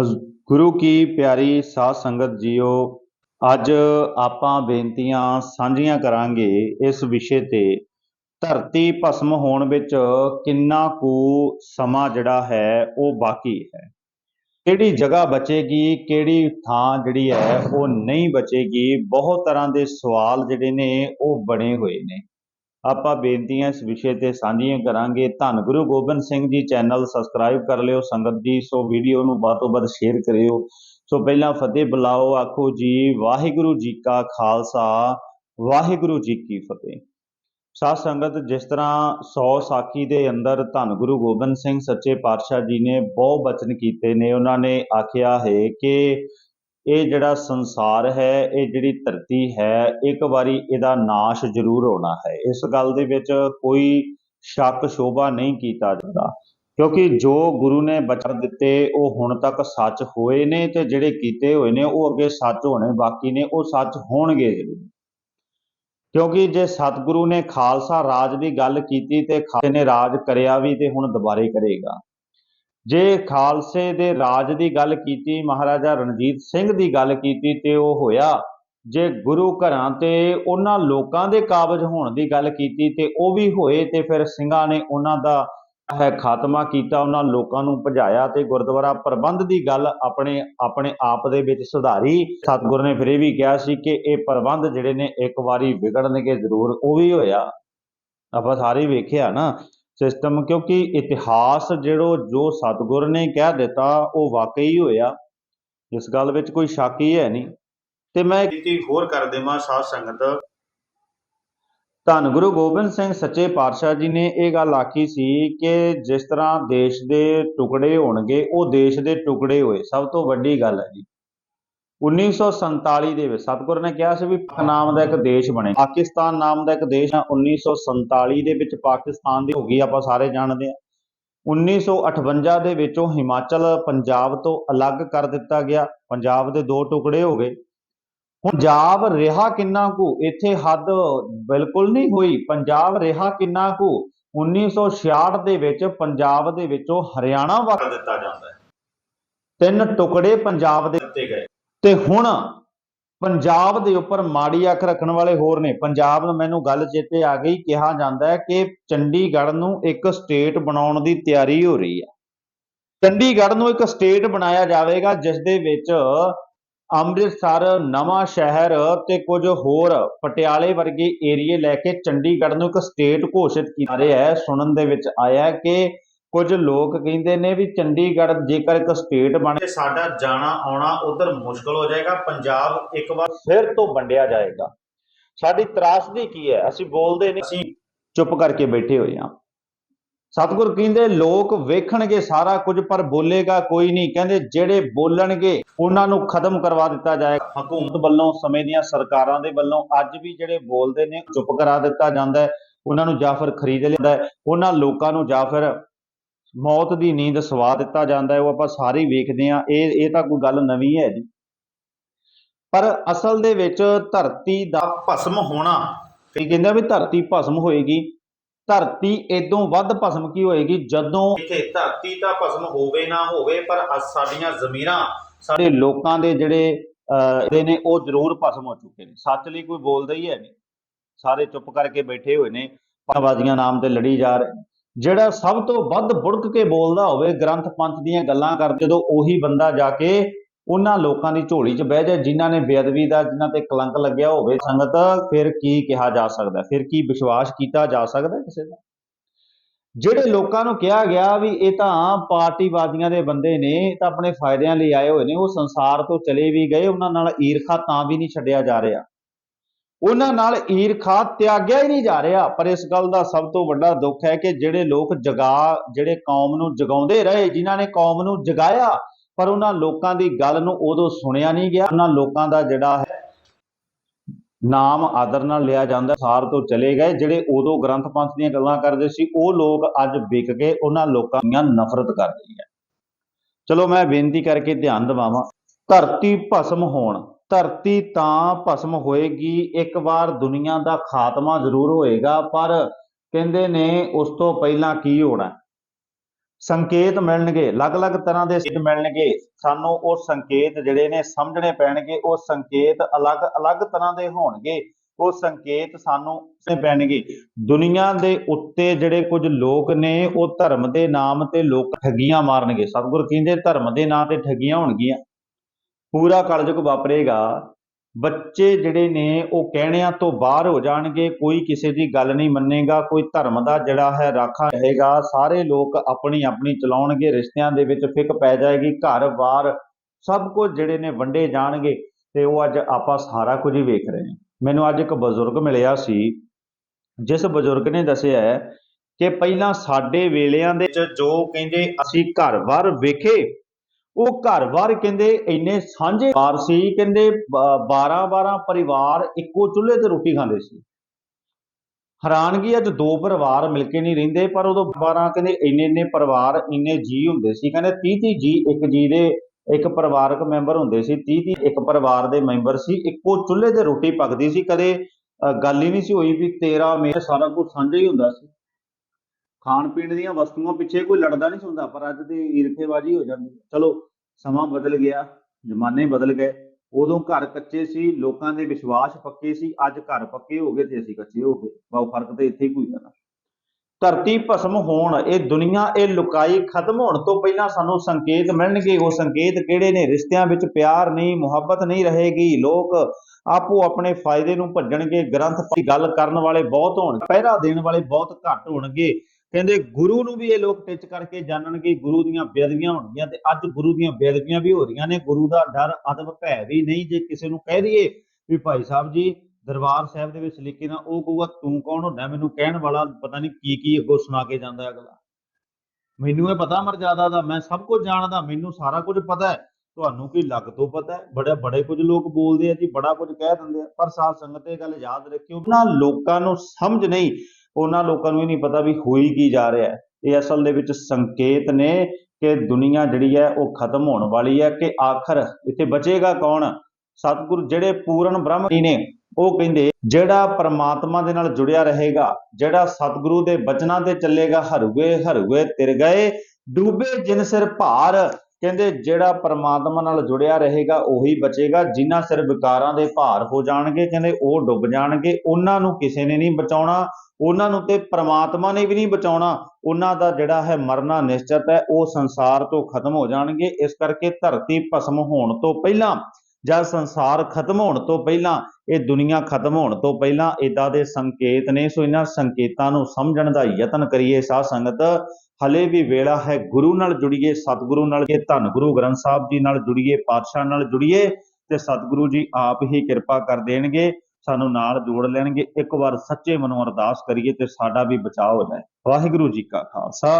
ਹਜ਼- ਗੁਰੂ ਕੀ ਪਿਆਰੀ ਸਾਧ ਸੰਗਤ ਜੀਓ, ਅੱਜ ਆਪਾਂ ਬੇਨਤੀਆਂ ਸਾਂਝੀਆਂ ਕਰਾਂਗੇ ਇਸ ਵਿਸ਼ੇ ਤੇ। ਧਰਤੀ ਭਸਮ ਹੋਣ ਵਿੱਚ ਕਿੰਨਾ ਕੁ ਸਮਾਂ ਜਿਹੜਾ ਹੈ, ਉਹ ਬਾਕੀ ਹੈ। ਕਿਹੜੀ ਜਗ੍ਹਾ ਬਚੇਗੀ, ਕਿਹੜੀ ਥਾਂ ਜਿਹੜੀ ਹੈ, ਉਹ ਨਹੀਂ ਬਚੇਗੀ, ਬਹੁਤ ਤਰ੍ਹਾਂ ਦੇ ਸਵਾਲ ਜਿਹੜੇ ਨੇ, ਉਹ ਬਣੇ ਹੋਏ ਨੇ। ਆਪਾਂ ਬੇਨਤੀਆਂ ਇਸ ਵਿਸ਼ੇ ਤੇ ਸਾਂਝੀਆਂ ਕਰਾਂਗੇ। ਧੰਨ ਗੁਰੂ ਗੋਬਿੰਦ ਸਿੰਘ ਜੀ ਚੈਨਲ ਸਬਸਕ੍ਰਾਈਬ ਕਰ ਲਿਓ, ਸੰਗਤ ਜੀ। ਸੋ ਵੀਡੀਓ ਨੂੰ ਵੱਧ ਤੋਂ ਵੱਧ ਸ਼ੇਅਰ ਕਰਿਓ। ਸੋ ਪਹਿਲਾਂ ਫਤਿਹ ਬੁਲਾਓ, ਆਖੋ ਜੀ, ਵਾਹਿਗੁਰੂ ਜੀ ਕਾ ਖਾਲਸਾ, ਵਾਹਿਗੁਰੂ ਜੀ ਕੀ ਫਤਿਹ। ਸਾਧ ਸੰਗਤ, ਜਿਸ ਤਰ੍ਹਾਂ 100 ਸਾਖੀ ਦੇ ਅੰਦਰ ਧੰਨ ਗੁਰੂ ਗੋਬਿੰਦ ਸਿੰਘ ਸੱਚੇ ਪਾਤਸ਼ਾਹ ਜੀ ਨੇ ਬਹੁ ਬਚਨ ਕੀਤੇ ਨੇ, ਉਹਨਾਂ ਨੇ ਆਖਿਆ ਹੈ ਕਿ ਇਹ ਜਿਹੜਾ ਸੰਸਾਰ ਹੈ, ਇਹ ਜਿਹੜੀ ਧਰਤੀ ਹੈ, ਇੱਕ ਵਾਰੀ ਇਹਦਾ ਨਾਸ਼ ਜ਼ਰੂਰ ਹੋਣਾ ਹੈ। ਇਸ ਗੱਲ ਦੇ ਵਿੱਚ ਕੋਈ ਸ਼ੱਕ ਸ਼ੋਭਾ ਨਹੀਂ ਕੀਤਾ ਜਾਂਦਾ। ਕਿਉਂਕਿ ਜੋ ਗੁਰੂ ਨੇ ਬਚਨ ਦਿੱਤੇ, ਉਹ ਹੁਣ ਤੱਕ ਸੱਚ ਹੋਏ ਨੇ ਤੇ ਜਿਹੜੇ ਕੀਤੇ ਹੋਏ ਨੇ, ਉਹ ਅੱਗੇ ਸੱਚ ਹੋਣੇ ਬਾਕੀ ਨੇ, ਉਹ ਸੱਚ ਹੋਣਗੇ ਜ਼ਰੂਰ। ਕਿਉਂਕਿ ਜੇ ਸਤਿਗੁਰੂ ਨੇ ਖਾਲਸਾ ਰਾਜ ਦੀ ਗੱਲ ਕੀਤੀ ਤੇ ਖਾਲਸੇ ਨੇ ਰਾਜ ਕਰਿਆ ਵੀ ਤੇ ਹੁਣ ਦੁਬਾਰੇ ਕਰੇਗਾ। ਜੇ ਖਾਲਸੇ ਦੇ ਰਾਜ ਦੀ ਗੱਲ ਕੀਤੀ, ਮਹਾਰਾਜਾ ਰਣਜੀਤ ਸਿੰਘ ਦੀ ਗੱਲ ਕੀਤੀ ਤੇ ਉਹ ਹੋਇਆ, ਜੇ ਗੁਰੂ ਘਰਾਂ ਤੇ ਉਹਨਾਂ ਲੋਕਾਂ ਦੇ ਕਾਬਜ ਹੋਣ ਦੀ ਗੱਲ ਕੀਤੀ ਤੇ ਉਹ ਵੀ ਹੋਏ ਤੇ ਫਿਰ ਸਿੰਘਾਂ ਨੇ ਉਹਨਾਂ ਦਾ ਹੈ ਖਾਤਮਾ ਕੀਤਾ, ਉਹਨਾਂ ਲੋਕਾਂ ਨੂੰ ਭਜਾਇਆ ਤੇ ਗੁਰਦੁਆਰਾ ਪ੍ਰਬੰਧ ਦੀ ਗੱਲ ਆਪਣੇ ਆਪਣੇ ਆਪ ਦੇ ਵਿੱਚ ਸੁਧਾਰੀ। ਸਤਿਗੁਰ ਨੇ ਫਿਰ ਇਹ ਵੀ ਕਿਹਾ ਸੀ ਕਿ ਇਹ ਪ੍ਰਬੰਧ ਜਿਹੜੇ ਨੇ ਇੱਕ ਵਾਰੀ ਵਿਗੜਨਗੇ ਜ਼ਰੂਰ, ਉਹ ਵੀ ਹੋਇਆ। ਆਪਾਂ ਸਾਰੇ ਵੇਖਿਆ ਨਾ ਸਿਸਟਮ ਕਿਉਂਕਿ ਇਤਿਹਾਸ ਜਿਹੜੋ ਜੋ ਸਤਿਗੁਰ ਨੇ ਕਹਿ ਦਿੱਤਾ, ਉਹ ਵਾਕਈ ਹੋਇਆ। ਇਸ ਗੱਲ ਵਿੱਚ ਕੋਈ ਸ਼ੱਕ ਹੀ ਹੈ ਨਹੀਂ। ਤੇ ਮੈਂ ਕੀਤੀ ਹੋਰ ਕਰ ਦੇਵਾਂ ਸਾਧ ਸੰਗਤ। ਧੰਨ ਗੁਰੂ ਗੋਬਿੰਦ ਸਿੰਘ ਸੱਚੇ ਪਾਤਸ਼ਾਹ ਜੀ ਨੇ ਇਹ ਗੱਲ ਆਖੀ ਸੀ ਕਿ ਜਿਸ ਤਰ੍ਹਾਂ ਦੇਸ਼ ਦੇ ਟੁਕੜੇ ਹੋਣਗੇ, ਉਹ ਦੇਸ਼ ਦੇ ਟੁਕੜੇ ਹੋਏ। ਸਭ ਤੋਂ ਵੱਡੀ ਗੱਲ ਹੈ ਜੀ। 1947 ਦੇ ਵਿੱਚ ਸਤਿਗੁਰ ਨੇ ਕਿਹਾ ਸੀ ਵੀ ਪਾਕ ਨਾਮ ਦਾ ਇੱਕ ਦੇਸ਼ ਬਣੇ। ਪਾਕਿਸਤਾਨ ਨਾਮ ਦਾ ਇੱਕ ਦੇਸ਼ ਹੈ 1947 ਦੇ ਵਿੱਚ ਪਾਕਿਸਤਾਨ ਦੀ ਹੋ ਗਈ, ਆਪਾਂ ਸਾਰੇ ਜਾਣਦੇ ਹਾਂ 1958 ਦੇ ਵਿੱਚ ਉਹ ਹਿਮਾਚਲ ਪੰਜਾਬ ਤੋਂ ਅਲੱਗ ਕਰ ਦਿੱਤਾ ਗਿਆ। ਪੰਜਾਬ ਦੇ ਦੋ ਟੁਕੜੇ ਹੋ ਗਏ। ਪੰਜਾਬ ਰਿਹਾ ਕਿੰਨਾ ਕੁ? ਇੱਥੇ ਹੱਦ ਬਿਲਕੁਲ ਨਹੀਂ ਹੋਈ। ਪੰਜਾਬ ਰਿਹਾ ਕਿੰਨਾ ਕੁ? 1966 ਦੇ ਵਿੱਚ ਪੰਜਾਬ ਦੇ ਵਿੱਚੋਂ ਹਰਿਆਣਾ ਵਕ ਦਿੱਤਾ ਜਾਂਦਾ ਹੈ। ਤਿੰਨ ਟੁਕੜੇ ਪੰਜਾਬ ਦੇ ਦਿੱਤੇ ਗਏ। ਤੇ ਹੁਣ ਪੰਜਾਬ ਦੇ ਉੱਪਰ ਮਾੜੀ ਅੱਖ ਰੱਖਣ ਵਾਲੇ ਹੋਰ ਨੇ। ਪੰਜਾਬ ਨੂੰ ਮੈਨੂੰ ਗੱਲ ਚੇਤੇ ਆ ਗਈ, ਕਿਹਾ ਜਾਂਦਾ ਹੈ ਕਿ ਚੰਡੀਗੜ੍ਹ ਨੂੰ ਇੱਕ ਸਟੇਟ ਬਣਾਉਣ ਦੀ ਤਿਆਰੀ ਹੋ ਰਹੀ ਹੈ। ਚੰਡੀਗੜ੍ਹ ਨੂੰ ਇੱਕ ਸਟੇਟ ਬਣਾਇਆ ਜਾਵੇਗਾ, ਜਿਸ ਦੇ ਵਿੱਚ ਅੰਮ੍ਰਿਤਸਰ, ਨਵਾਂ ਸ਼ਹਿਰ ਤੇ ਕੁਝ ਹੋਰ ਪਟਿਆਲੇ ਵਰਗੇ ਏਰੀਏ ਲੈ ਕੇ ਚੰਡੀਗੜ੍ਹ ਨੂੰ ਇੱਕ ਸਟੇਟ ਘੋਸ਼ਿਤ ਕੀਤਾ ਰਿਹਾ ਹੈ। ਸੁਣਨ ਦੇ ਵਿੱਚ ਆਇਆ ਕਿ ਕੁਝ ਲੋਕ ਕਹਿੰਦੇ ਨੇ ਵੀ ਚੰਡੀਗੜ੍ਹ ਜੇਕਰ ਇੱਕ ਸਟੇਟ ਬਣੇ ਸਾਡਾ ਜਾਣਾ, ਆਉਣਾ ਉਧਰ ਮੁਸ਼ਕਲ ਹੋ ਜਾਏਗਾ, ਪੰਜਾਬ ਇੱਕ ਵਾਰ ਫਿਰ ਤੋਂ ਵੰਡਿਆ ਜਾਏਗਾ। ਸਾਡੀ ਤਰਾਸਦੀ ਕੀ ਹੈ? ਅਸੀਂ ਬੋਲਦੇ ਨਹੀਂ। ਅਸੀਂ ਚੁੱਪ ਕਰਕੇ ਬੈਠੇ ਹੋਏ ਹਾਂ। ਸਤਿਗੁਰ ਕਹਿੰਦੇ, ਲੋਕ ਵੇਖਣਗੇ ਸਾਰਾ ਕੁਝ, ਪਰ ਬੋਲੇਗਾ ਕੋਈ ਨਹੀਂ। ਕਹਿੰਦੇ, ਜਿਹੜੇ ਬੋਲਣਗੇ, ਉਹਨਾਂ ਨੂੰ ਖਤਮ ਕਰਵਾ ਦਿੱਤਾ ਜਾਏਗਾ। ਹਕੂਮਤ ਵੱਲੋਂ, ਸਮੇਂ ਦੀਆਂ ਸਰਕਾਰਾਂ ਦੇ ਵੱਲੋਂ ਅੱਜ ਵੀ ਜਿਹੜੇ ਬੋਲਦੇ ਨੇ, ਚੁੱਪ ਕਰਾ ਦਿੱਤਾ ਜਾਂਦਾ ਹੈ। ਉਹਨਾਂ ਨੂੰ ਜਾਂ ਫਿਰ ਖਰੀਦ ਲਿਆ ਉਹਨਾਂ ਲੋਕਾਂ ਨੂੰ ਜਾਂ ਫਿਰ ਮੌਤ ਦੀ ਨੀਂਦ ਸਵਾ ਦਿੱਤਾ ਜਾਂਦਾ ਹੈ ਉਹ ਆਪਾਂ ਸਾਰੇ ਵੇਖਦੇ ਹਾਂ। ਇਹ ਇਹ ਤਾਂ ਕੋਈ ਗੱਲ ਨਵੀਂ ਹੈ ਜੀ। ਪਰ ਅਸਲ ਦੇ ਵਿੱਚ ਧਰਤੀ ਦਾ ਭਸਮ ਹੋਣਾ ਕਈ ਕਹਿੰਦੇ ਵੀ ਧਰਤੀ ਭਸਮ ਹੋਏਗੀ ਧਰਤੀ ਇਦੋਂ ਵੱਧ ਭਸਮ ਕੀ ਹੋਏਗੀ ਜਦੋਂ ਇੱਥੇ ਧਰਤੀ ਤਾਂ ਭਸਮ ਹੋਵੇ ਨਾ ਹੋਵੇ ਪਰ ਸਾਡੀਆਂ ਜ਼ਮੀਰਾਂ ਸਾਡੇ ਲੋਕਾਂ ਦੇ ਜਿਹੜੇ ਅਹ, ਇਹਦੇ ਨੇ ਉਹ ਜ਼ਰੂਰ ਭਸਮ ਹੋ ਚੁੱਕੇ ਨੇ। ਸੱਚ ਲਈ ਕੋਈ ਬੋਲਦਾ ਹੀ ਹੈ ਨਹੀਂ। ਸਾਰੇ ਚੁੱਪ ਕਰਕੇ ਬੈਠੇ ਹੋਏ ਨੇ ਪਾਵਾਦੀਆਂ ਨਾਮ ਤੇ ਲੜੀ ਜਾ ਰਹੇ ਨੇ। ਜਿਹੜਾ ਸਭ ਤੋਂ ਵੱਧ ਬੁੜਕ ਕੇ ਬੋਲਦਾ ਹੋਵੇ, ਗ੍ਰੰਥ ਪੰਥ ਦੀਆਂ ਗੱਲਾਂ ਕਰ ਜਦੋਂ ਉਹੀ ਬੰਦਾ ਜਾ ਕੇ ਉਹਨਾਂ ਲੋਕਾਂ ਦੀ ਝੋਲੀ 'ਚ ਬਹਿ ਜਾਏ, ਜਿਨ੍ਹਾਂ ਨੇ ਬੇਅਦਬੀ ਦਾ, ਜਿਨ੍ਹਾਂ ਤੇ ਕਲੰਕ ਲੱਗਿਆ ਹੋਵੇ, ਸੰਗਤ ਫਿਰ ਕੀ ਕਿਹਾ ਜਾ ਸਕਦਾ? ਫਿਰ ਕੀ ਵਿਸ਼ਵਾਸ ਕੀਤਾ ਜਾ ਸਕਦਾ ਕਿਸੇ ਦਾ? ਜਿਹੜੇ ਲੋਕਾਂ ਨੂੰ ਕਿਹਾ ਗਿਆ ਵੀ ਇਹ ਤਾਂ ਪਾਰਟੀਵਾਦੀਆਂ ਦੇ ਬੰਦੇ ਨੇ ਤਾਂ ਆਪਣੇ ਫਾਇਦਿਆਂ ਲਈ ਆਏ ਹੋਏ ਨੇ, ਉਹ ਸੰਸਾਰ ਤੋਂ ਚਲੇ ਵੀ ਗਏ, ਉਹਨਾਂ ਨਾਲ ਈਰਖਾ ਤਾਂ ਵੀ ਨਹੀਂ ਛੱਡਿਆ ਜਾ ਰਿਹਾ। ਉਹਨਾਂ ਨਾਲ ਈਰਖਾ ਤਿਆਗਿਆ ਹੀ ਨਹੀਂ ਜਾ ਰਿਹਾ। ਪਰ ਇਸ ਗੱਲ ਦਾ ਸਭ ਤੋਂ ਵੱਡਾ ਦੁੱਖ ਹੈ ਕਿ ਜਿਹੜੇ ਲੋਕ ਜਗਾ, ਜਿਹੜੇ ਕੌਮ ਨੂੰ ਜਗਾਉਂਦੇ ਰਹੇ, ਜਿਨ੍ਹਾਂ ਨੇ ਕੌਮ ਨੂੰ ਜਗਾਇਆ, ਪਰ ਉਹਨਾਂ ਲੋਕਾਂ ਦੀ ਗੱਲ ਨੂੰ ਉਦੋਂ ਸੁਣਿਆ ਨਹੀਂ ਗਿਆ। ਉਹਨਾਂ ਲੋਕਾਂ ਦਾ ਜਿਹੜਾ ਹੈ ਨਾਮ ਆਦਰ ਨਾਲ ਲਿਆ ਜਾਂਦਾ, ਸਾਰ ਤੋਂ ਚਲੇ ਗਏ, ਜਿਹੜੇ ਉਦੋਂ ਗ੍ਰੰਥ ਪੰਥ ਦੀਆਂ ਗੱਲਾਂ ਕਰਦੇ ਸੀ, ਉਹ ਲੋਕ ਅੱਜ ਵਿਕ ਕੇ ਉਹਨਾਂ ਲੋਕਾਂ ਦੀਆਂ ਨਫ਼ਰਤ ਕਰ ਰਹੀ ਹੈ ਚਲੋ ਮੈਂ ਬੇਨਤੀ ਕਰਕੇ ਧਿਆਨ ਦਿਵਾਵਾਂ। ਧਰਤੀ ਭਸਮ ਹੋਣ। ਧਰਤੀ ਤਾਂ ਭਸਮ ਹੋਏਗੀ, ਇੱਕ ਵਾਰ ਦੁਨੀਆ ਦਾ ਖਾਤਮਾ ਜ਼ਰੂਰ ਹੋਏਗਾ, ਪਰ ਕਹਿੰਦੇ ਨੇ ਉਸ ਤੋਂ ਪਹਿਲਾਂ ਕੀ ਹੋਣਾ? ਸੰਕੇਤ ਮਿਲਣਗੇ, ਅਲੱਗ-ਅਲੱਗ ਤਰ੍ਹਾਂ ਦੇ ਸੰਕੇਤ ਮਿਲਣਗੇ। ਸਾਨੂੰ ਉਹ ਸੰਕੇਤ ਜਿਹੜੇ ਨੇ ਸਮਝਣੇ ਪੈਣਗੇ, ਉਹ ਸੰਕੇਤ ਅਲੱਗ-ਅਲੱਗ ਤਰ੍ਹਾਂ ਦੇ ਹੋਣਗੇ। ਉਹ ਸੰਕੇਤ ਸਾਨੂੰ ਸਮਝਣੇ ਪੈਣਗੇ। ਦੁਨੀਆ ਦੇ ਉੱਤੇ ਜਿਹੜੇ ਕੁਝ ਲੋਕ ਨੇ, ਉਹ ਧਰਮ ਦੇ ਨਾਮ ਤੇ ਲੋਕ ਠੱਗੀਆਂ ਮਾਰਨਗੇ। ਸਤਿਗੁਰ ਕਹਿੰਦੇ ਧਰਮ ਦੇ ਨਾਂ ਤੇ ਠੱਗੀਆਂ ਹੋਣਗੀਆਂ। ਪੂਰਾ ਕਲਯੁਗ ਵਾਪਰੇਗਾ। ਬੱਚੇ ਜਿਹੜੇ ਨੇ, ਉਹ ਕਹਿਣਿਆਂ ਤੋਂ ਬਾਹਰ ਹੋ ਜਾਣਗੇ, ਕੋਈ ਕਿਸੇ ਦੀ ਗੱਲ ਨਹੀਂ ਮੰਨੇਗਾ, ਕੋਈ ਧਰਮ ਦਾ ਜਿਹੜਾ ਹੈ, ਰਾਖਾ ਰਹੇਗਾ। ਸਾਰੇ ਲੋਕ ਆਪਣੀ ਆਪਣੀ ਚਲਾਉਣਗੇ, ਰਿਸ਼ਤਿਆਂ ਦੇ ਵਿੱਚ ਫਿੱਕ ਪੈ ਜਾਏਗੀ ਘਰ-ਬਾਰ ਸਭ ਕੁਝ ਜਿਹੜੇ ਨੇ ਵੰਡੇ ਜਾਣਗੇ ਤੇ ਉਹ ਅੱਜ ਆਪਾਂ ਸਾਰਾ ਕੁਝ ਹੀ ਵੇਖ ਰਹੇ ਹਾਂ। ਮੈਨੂੰ ਅੱਜ ਇੱਕ ਬਜ਼ੁਰਗ ਮਿਲਿਆ ਸੀ, ਜਿਸ ਬਜ਼ੁਰਗ ਨੇ ਦੱਸਿਆ ਕਿ ਪਹਿਲਾਂ ਸਾਡੇ ਵੇਲਿਆਂ ਦੇ ਜੋ ਕਹਿੰਦੇ ਅਸੀਂ ਘਰ-ਬਾਰ ਵੇਖੇ ਉਹ ਘਰ-ਬਾਰ ਕਹਿੰਦੇ, ਇੰਨੇ ਸਾਂਝੇ ਪਰਿਵਾਰ ਸੀ, ਕਹਿੰਦੇ 12-12 ਪਰਿਵਾਰ ਇੱਕੋ ਚੁੱਲ੍ਹੇ ਤੇ ਰੋਟੀ ਖਾਂਦੇ ਸੀ। ਹੈਰਾਨਗੀ ਅੱਜ ਦੋ ਪਰਿਵਾਰ ਮਿਲ ਕੇ ਨਹੀਂ ਰਹਿੰਦੇ, ਪਰ ਉਦੋਂ 12 ਕਹਿੰਦੇ ਇੰਨੇ ਇੰਨੇ ਪਰਿਵਾਰ, ਇੰਨੇ ਜੀ ਹੁੰਦੇ ਸੀ। ਕਹਿੰਦੇ 30 30 ਜੀ ਇੱਕ ਜੀ ਦੇ ਇੱਕ ਪਰਿਵਾਰਕ ਮੈਂਬਰ ਹੁੰਦੇ ਸੀ 30 30 ਇੱਕ ਪਰਿਵਾਰ ਦੇ ਮੈਂਬਰ ਸੀ, ਇੱਕੋ ਚੁੱਲ੍ਹੇ ਤੇ ਰੋਟੀ ਪੱਕਦੀ ਸੀ। ਕਦੇ ਗੱਲ ਹੀ ਨਹੀਂ ਸੀ ਹੋਈ ਵੀ ਤੇਰਾ, ਮੇਰਾ ਸਾਰਾ ਕੁਝ ਸਾਂਝਾ ਹੀ ਹੁੰਦਾ ਸੀ। ਖਾਣ ਪੀਣ ਦੀਆਂ ਵਸਤੂਆਂ ਪਿੱਛੇ ਕੋਈ ਲੜਦਾ ਨਹੀਂ ਹੁੰਦਾ, ਪਰ ਅੱਜ ਤੇ ਈਰਖੇਬਾਜ਼ੀ ਹੋ ਜਾਂਦੀ ਚਲੋ ਸਮਾਂ ਬਦਲ ਗਿਆ, ਜ਼ਮਾਨੇ ਬਦਲ ਗਏ। ਉਦੋਂ ਘਰ ਕੱਚੇ ਸੀ, ਲੋਕਾਂ ਦੇ ਵਿਸ਼ਵਾਸ ਪੱਕੇ ਸੀ, ਅੱਜ ਘਰ ਪੱਕੇ ਹੋ ਗਏ ਤੇ ਅਸੀਂ ਕੱਚੇ ਹੋ ਗਏ। ਬਹੁਤ ਫ਼ਰਕ ਤੇ ਇੱਥੇ ਹੀ ਕੋਈ ਹੈ ਧਰਤੀ ਭਸਮ ਹੋਣ, ਇਹ ਦੁਨੀਆ, ਇਹ ਲੁਕਾਈ ਖਤਮ ਹੋਣ ਤੋਂ ਪਹਿਲਾਂ ਸਾਨੂੰ ਸੰਕੇਤ ਮਿਲਣਗੇ। ਉਹ ਸੰਕੇਤ ਕਿਹੜੇ ਨੇ? ਰਿਸ਼ਤਿਆਂ ਵਿੱਚ ਪਿਆਰ ਨਹੀਂ, ਮੁਹੱਬਤ ਨਹੀਂ ਰਹੇਗੀ। ਲੋਕ ਆਪੋ ਆਪਣੇ ਫਾਇਦੇ ਨੂੰ ਭੱਜਣਗੇ। ਗ੍ਰੰਥ ਦੀ ਗੱਲ ਕਰਨ ਵਾਲੇ ਬਹੁਤ ਹੋਣ, ਪਹਿਰਾ ਦੇਣ ਵਾਲੇ ਬਹੁਤ ਘੱਟ ਹੋਣਗੇ। ਕਹਿੰਦੇ ਗੁਰੂ ਨੂੰ ਵੀ ਇਹ ਲੋਕ ਟਿੱਚ ਕਰਕੇ ਜਾਣਨਗੇ, ਗੁਰੂ ਦੀਆਂ ਬੇਅਦਬੀਆਂ ਹੋਣਗੀਆਂ ਤੇ ਅੱਜ ਗੁਰੂ ਦੀਆਂ ਬੇਅਦਬੀਆਂ ਵੀ ਹੋ ਰਹੀਆਂ ਨੇ, ਗੁਰੂ ਦਾ ਡਰ, ਅਦਬ ਭੈ ਵੀ ਨਹੀਂ ਜੇ ਕਿਸੇ ਨੂੰ ਕਹਿ ਦਈਏ ਵੀ ਭਾਈ ਸਾਹਿਬ ਜੀ, ਦਰਬਾਰ ਸਾਹਿਬ ਦੇ ਵਿੱਚ ਲਿਖੇ ਨਾ, ਉਹ ਕਹੂਗਾ, ਤੂੰ ਕੌਣ ਹੁੰਦਾ ਮੈਨੂੰ ਕਹਿਣ ਵਾਲਾ ਪਤਾ ਨਹੀਂ ਕੀ ਕੀ ਅੱਗੋਂ ਸੁਣਾ ਕੇ ਜਾਂਦਾ ਅਗਲਾ। ਮੈਨੂੰ ਇਹ ਪਤਾ ਮਰਜ਼ਾਦਾ ਦਾ, ਮੈਂ ਸਭ ਕੁਝ ਜਾਣਦਾ, ਮੈਨੂੰ ਸਾਰਾ ਕੁਝ ਪਤਾ ਹੈ। ਤੁਹਾਨੂੰ ਕੀ ਲੱਗ ਤੋਂ ਪਤਾ ਹੈ? ਬੜੇ ਬੜੇ ਕੁਝ ਲੋਕ ਬੋਲਦੇ ਆ ਜੀ, ਬੜਾ ਕੁਝ ਕਹਿ ਦਿੰਦੇ ਆ, ਪਰ ਸਾਧ ਸੰਗਤ ਇਹ ਗੱਲ ਯਾਦ ਰੱਖਿਓ ਉਹਨਾਂ ਲੋਕਾਂ ਨੂੰ ਸਮਝ ਨਹੀਂ ਉਹਨਾਂ ਲੋਕਾਂ ਨੂੰ ਹੀ ਨਹੀਂ ਪਤਾ ਵੀ ਹੋਈ ਕੀ ਜਾ ਰਿਹਾ ਹੈ। ਇਹ ਅਸਲ ਦੇ ਵਿੱਚ ਸੰਕੇਤ ਨੇ ਕਿ ਦੁਨੀਆ ਜਿਹੜੀ ਹੈ ਉਹ ਖਤਮ ਹੋਣ ਵਾਲੀ ਹੈ ਕਿ ਆਖਰ ਇੱਥੇ ਬਚੇਗਾ ਕੌਣ? ਸਤਿਗੁਰ ਜਿਹੜੇ ਪੂਰਨ ਬ੍ਰਹਮ ਜੀ ਨੇ, ਉਹ ਕਹਿੰਦੇ, ਜਿਹੜਾ ਪਰਮਾਤਮਾ ਦੇ ਨਾਲ ਜੁੜਿਆ ਰਹੇਗਾ, ਜਿਹੜਾ ਸਤਿਗੁਰੂ ਦੇ ਬਚਨਾਂ ਤੇ ਚੱਲੇਗਾ, ਹਰੂਏ ਹਰੂਏ ਤਿਰ ਗਏ, ਡੂਬੇ ਜਿਨ ਸਿਰ ਭਾਰ ਕਹਿੰਦੇ ਜਿਹੜਾ ਪਰਮਾਤਮਾ ਨਾਲ ਜੁੜਿਆ ਰਹੇਗਾ, ਉਹੀ ਬਚੇਗਾ। ਜਿਨ੍ਹਾਂ ਸਿਰ ਵਿਕਾਰਾਂ ਦੇ ਭਾਰ ਹੋ ਜਾਣਗੇ, ਕਹਿੰਦੇ ਉਹ ਡੁੱਬ ਜਾਣਗੇ। ਉਹਨਾਂ ਨੂੰ ਕਿਸੇ ਨੇ ਨਹੀਂ ਬਚਾਉਣਾ। ਉਹਨਾਂ ਨੂੰ ਤੇ ਪਰਮਾਤਮਾ ਨੇ ਵੀ ਨਹੀਂ ਬਚਾਉਣਾ। ਉਹਨਾਂ ਦਾ ਜਿਹੜਾ ਹੈ ਮਰਨਾ ਨਿਸ਼ਚਿਤ ਹੈ, ਉਹ ਸੰਸਾਰ ਤੋਂ ਖਤਮ ਹੋ ਜਾਣਗੇ। ਇਸ ਕਰਕੇ ਧਰਤੀ ਭਸਮ ਹੋਣ ਤੋਂ ਪਹਿਲਾਂ ਜਾਂ ਸੰਸਾਰ ਖਤਮ ਹੋਣ ਤੋਂ ਪਹਿਲਾਂ, ਇਹ ਦੁਨੀਆ ਖਤਮ ਹੋਣ ਤੋਂ ਪਹਿਲਾਂ ਇਦਾਂ ਦੇ ਸੰਕੇਤ ਨੇ। ਸੋ ਇਹਨਾਂ ਸੰਕੇਤਾਂ ਨੂੰ ਸਮਝਣ ਦਾ ਯਤਨ ਕਰੀਏ ਸਾਧ ਸੰਗਤ। ਹਲੇ ਵੀ ਵੇਲਾ ਹੈ, ਗੁਰੂ ਨਾਲ ਜੁੜੀਏ, ਸਤਿਗੁਰੂ ਨਾਲ ਜੁੜੀਏ, ਧੰਨ ਗੁਰੂ ਗ੍ਰੰਥ ਸਾਹਿਬ ਜੀ ਨਾਲ ਜੁੜੀਏ, ਪਾਤਸ਼ਾਹ ਨਾਲ ਜੁੜੀਏ ਤੇ ਸਤਿਗੁਰੂ ਜੀ ਆਪ ਹੀ ਕਿਰਪਾ ਕਰ ਦੇਣਗੇ, ਸਾਨੂੰ ਨਾਲ ਜੋੜ ਲੈਣਗੇ, ਇੱਕ ਵਾਰ ਸੱਚੇ ਮਨੋਂ ਅਰਦਾਸ ਕਰੀਏ ਤੇ ਸਾਡਾ ਵੀ ਬਚਾਅ ਹੋ ਜਾਏ। ਵਾਹਿਗੁਰੂ ਜੀ ਕਾ ਖਾਲਸਾ।